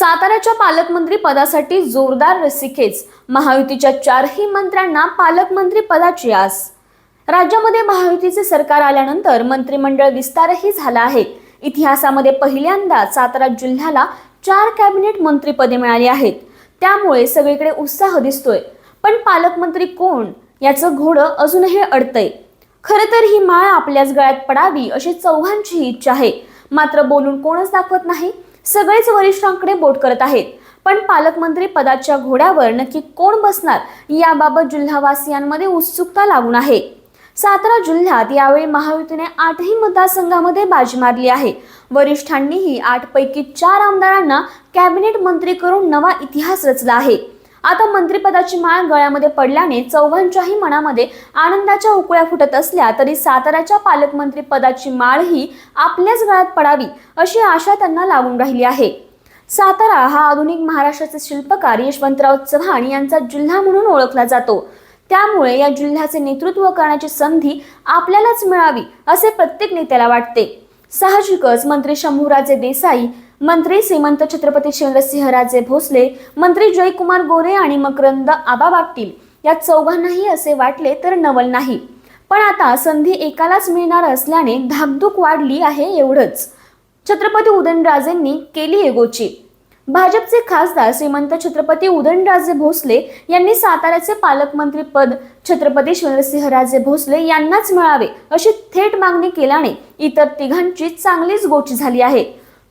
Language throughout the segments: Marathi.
साताऱ्याच्या पालकमंत्री पदासाठी जोरदार रसिकेच महायुतीच्या चारही मंत्र्यांना पालकमंत्री पदाची आस. राज्यामध्ये महायुतीचे सरकार आल्यानंतर मंत्रिमंडळ विस्तारही झाला आहे. इतिहासामध्ये पहिल्यांदा सातारा जिल्ह्याला चार कॅबिनेट मंत्रीपदे मिळाली आहेत. त्यामुळे सगळीकडे उत्साह दिसतोय. पण पालकमंत्री कोण? याचं घोडं अजूनही अडतंय. खरं तर ही माळ आपल्याच गळ्यात पडावी अशी चौघांची इच्छा आहे. मात्र बोलून कोणच दाखवत नाही. सगळेच वरिष्ठांकडे बोट करत आहेत. पण पालकमंत्री पदाच्या घोड्यावर नक्की कोण बसणार याबाबत जिल्हावासियांमध्ये उत्सुकता लागून आहे. सातारा जिल्ह्यात यावेळी महायुतीने आठही मतदारसंघामध्ये बाजी मारली आहे. वरिष्ठांनीही आठ पैकी चार आमदारांना कॅबिनेट मंत्री करून नवा इतिहास रचला आहे. आता मंत्रिपदाची माळ गळ्यामध्ये पडल्याने चौघांच्याही मनामध्ये आनंदाच्या उकळ्या फुटत असल्या तरी साताऱ्याच्या पालकमंत्री पदाची माळही आपल्याच गळ्यात पडावी अशी आशा त्यांना लागून राहिली आहे. सातारा हा आधुनिक महाराष्ट्राचे शिल्पकार यशवंतराव चव्हाण यांचा जिल्हा म्हणून ओळखला जातो. त्यामुळे या जिल्ह्याचे नेतृत्व करण्याची संधी आपल्यालाच मिळावी असे प्रत्येक नेत्याला वाटते. साहजिकच मंत्री शंभूराजे देसाई मंत्री श्रीमंत छत्रपती शिवसिंहराजे भोसले मंत्री जयकुमार गोरे आणि मकरंद आबा बापटील या चौघांनाही असे वाटले तर नवल नाही. पण आता संधी एकालाच मिळणार असल्याने धाकधूक वाढली आहे एवढंच. छत्रपती उदयनराजेंनी केली एगोची भाजपचे खासदार श्रीमंत छत्रपती उदयनराजे भोसले यांनी साताऱ्याचे पालकमंत्री पद छत्रपती शिवसिंहराजे भोसले यांनाच मिळावे अशी थेट मागणी केल्याने इतर तिघांची चांगलीच गोची झाली आहे.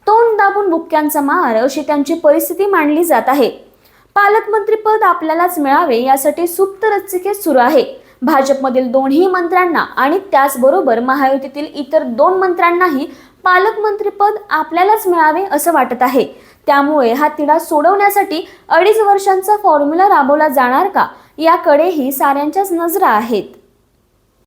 तोंड दाबून बुक्क्यांचा मार अशी त्यांची परिस्थिती मांडली जात आहे. पालकमंत्रीपद आपल्यालाच मिळावे यासाठी सुप्त रच्चिकेत सुरू आहे. भाजपमधील दोन्ही मंत्र्यांना आणि त्याचबरोबर महायुतीतील इतर दोन मंत्र्यांनाही पालकमंत्रीपद आपल्यालाच मिळावे असं वाटत आहे. त्यामुळे हा तिढा सोडवण्यासाठी अडीच वर्षांचा फॉर्म्युला राबवला जाणार का याकडेही साऱ्यांच्याच नजरा आहेत.